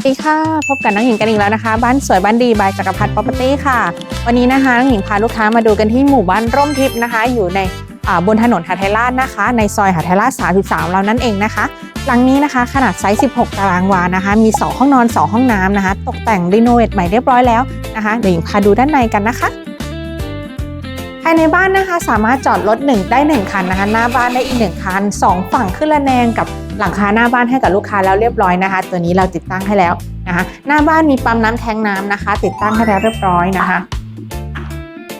สวัสดีค่ะ พบกับน้องหญิงกันอีกแล้วนะคะ บ้านสวยบ้านดีบายจักรพัฒน์ property ค่ะ วันนี้นะคะน้องหญิงพาลูกค้ามาดูกันที่หมู่บ้านร่มทิพย์นะคะ อยู่ในบนถนนหาไทยราชนะคะ ในซอยหาไทยราช33 เรานั่นเองนะคะ หลังนี้นะคะขนาดไซส์ 16 ตารางวานะคะ มี 2 ห้องนอน 2 ห้องน้ำนะคะ ตกแต่งรีโนเวทใหม่เรียบร้อยแล้วนะคะเดี๋ยวหญิงพาดูด้านในกันนะคะภายในบ้านนะคะสามารถจอดรถ1ได้ 1 คันนะคะ หน้าบ้านได้อีก 1 คัน 2 ฝั่งขึ้นระแนงกับ หลังคาหน้าบ้านให้กับลูกค้าแล้วเรียบร้อยนะคะ ตัวนี้เราติดตั้งให้แล้วนะคะหน้าบ้านมีปั๊มน้ำแทงน้ำนะคะ ติดตั้งให้แล้วเรียบร้อยนะคะ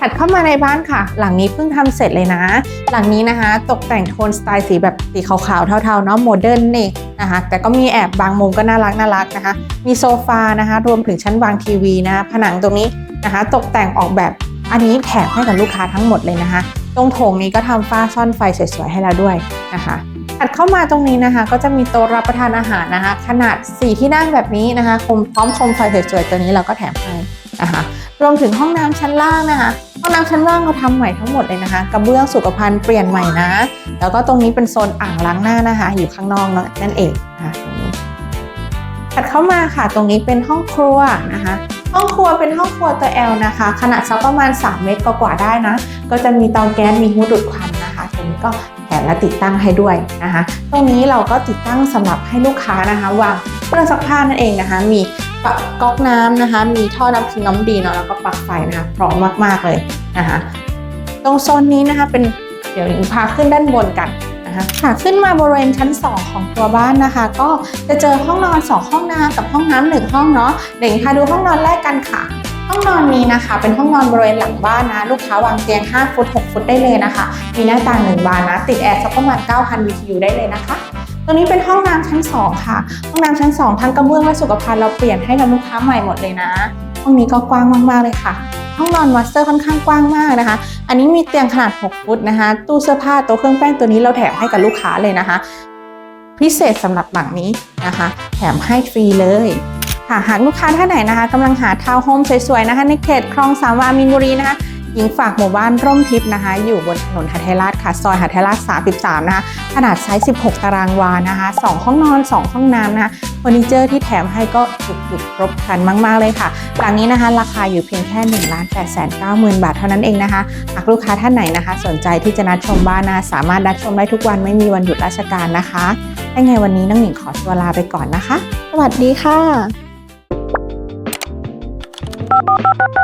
ถัดเข้ามาในบ้านค่ะ หลังนี้เพิ่งทำเสร็จเลยนะ หลังนี้นะคะ ตกแต่งโทนสไตล์สีแบบสีขาวๆเทาๆเนาะโมเดิร์นนี่นะคะ แต่ก็มีแอบบางมุมก็น่ารักน่ารักนะคะ มีโซฟานะคะ รวมถึงชั้นวางทีวีนะ ผนังตรงนี้นะคะ ตกแต่งออกแบบอันนี้แถมให้กับลูกค้าทั้งหมดเลยนะคะ ตรงโถงนี้ก็ทำฝ้าซ่อนไฟสวยๆให้แล้วด้วยนะคะ ถัดเข้ามาตรงนี้นะคะ ก็จะมีโต๊ะรับประทานอาหารนะคะ ขนาด 4 ที่นั่งแบบนี้นะคะคมพร้อมคมไฟสวยๆตัวนี้เราก็แถมให้นะคะรวมถึงห้องน้ำชั้นล่างนะคะ ห้องน้ำชั้นล่างเราทำใหม่ทั้งหมดเลยนะคะ กระเบื้องสุขภัณฑ์เปลี่ยนใหม่นะ แล้วก็ตรงนี้เป็นโซนอ่างล้างหน้านะคะ อยู่ข้างนอกนั่นเองนะคะถัดเข้ามาค่ะ ตรงนี้เป็นห้องครัวนะคะ ห้องครัวเป็นห้องครัวตัว L นะคะ ขนาดสักประมาณ 3 เมตรกว่าๆได้นะ ก็จะมีเตาแก๊สมีฮูดดูดควันนะคะตรงนี้ก็ แถมและติดตั้งให้ด้วยนะคะ ตรงนี้เราก็ติดตั้งสำหรับให้ลูกค้านะคะวางเครื่องซักผ้านั่นเองนะคะ มีปักก๊อกน้ำนะคะ มีท่อน้ำทิ้งน้ำดีเนาะแล้วก็ปลั๊กไฟนะคะพร้อมมากๆเลยนะคะ ตรงโซนนี้นะคะเป็นเดี๋ยวหญิงพาขึ้นด้านบนกันนะคะค่ะขึ้นมาบริเวณชั้น 2 ของตัวบ้านนะคะ ก็จะเจอห้องนอน 2 ห้องน้ำกับห้องน้ำหนึ่งห้องเนาะเดี๋ยวหญิงพาดูห้องนอนแรกกันค่ะ ห้องนอนนี้นะคะ เป็นห้องนอนบริเวณหลังบ้านนะ ลูกค้าวางเตียง 5 ฟุต 6 ฟุตได้เลยนะคะ มีหน้าต่างหนึ่งบานนะ ติดแอร์สักประมาณ 9,000 BTU ได้เลยนะคะตรงนี้เป็นห้องน้ำชั้น 2 ค่ะ ห้องน้ำชั้น 2 ทั้งกระเบื้องและสุขภัณฑ์เราเปลี่ยนให้กับลูกค้าใหม่หมดเลยนะ ห้องนี้ก็กว้างมากๆเลยค่ะ ห้องนอนมาสเตอร์ค่อนข้างกว้างมากนะคะ อันนี้มีเตียงขนาด 6 ฟุตนะคะ ตู้เสื้อผ้าโต๊ะเครื่องแป้งตัวนี้เราแถมให้กับลูกค้าเลยนะคะ พิเศษสำหรับหลังนี้นะคะ แถมให้ฟรีเลย ค่ะหากลูกค้าท่านไหนนะคะกำลังหาทาวน์โฮมสวยๆนะคะ ในเขตคลองสามวามีนบุรีนะคะหญิงฝากหมู่บ้านร่มทิพย์นะคะ อยู่บนถนนหาไทราชค่ะ ซอยหาไทราช33 นะคะ ขนาดไซส์ 16 ตารางวานะคะ 2 ห้องนอน 2 ห้องน้ำนะคะเฟอร์นิเจอร์ที่แถมให้ก็จุกๆครบครันมาก ๆ เลยค่ะ หลังนี้นะคะ ราคาอยู่เพียงแค่ 1 8 9 0 0 0 บาทเท่านั้นเองนะคะ หากลูกค้าท่านไหนนะคะ สนใจที่จะนัดชมบ้านนะสามารถนัดชมได้ทุกวันไม่มีวันหยุดราชการนะคะถ้ไงวันนี้น้องหญิงขอตัวลาไปก่อนนะคะ สวัสดีค่ะ Thank you.